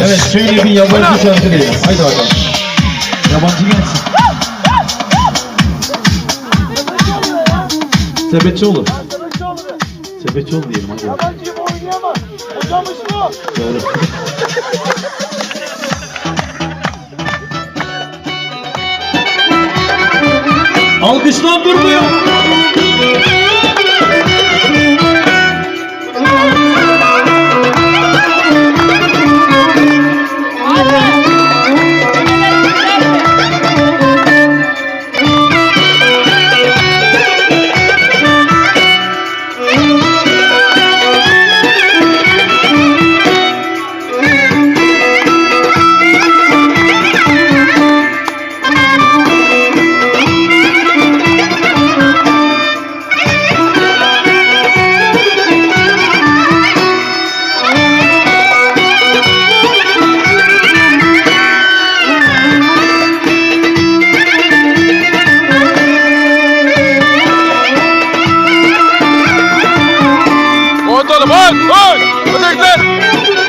Evet şöyle bir yabancı şarkı diyelim. Haydi bakalım. Yabancı gelsin. Sepetçioğlu. Sepetçioğlu diyelim hadi. Yabancı oynayamaz. Hocamış bu. Doğru. Alkışlar Todo mundo! Oi! Vocês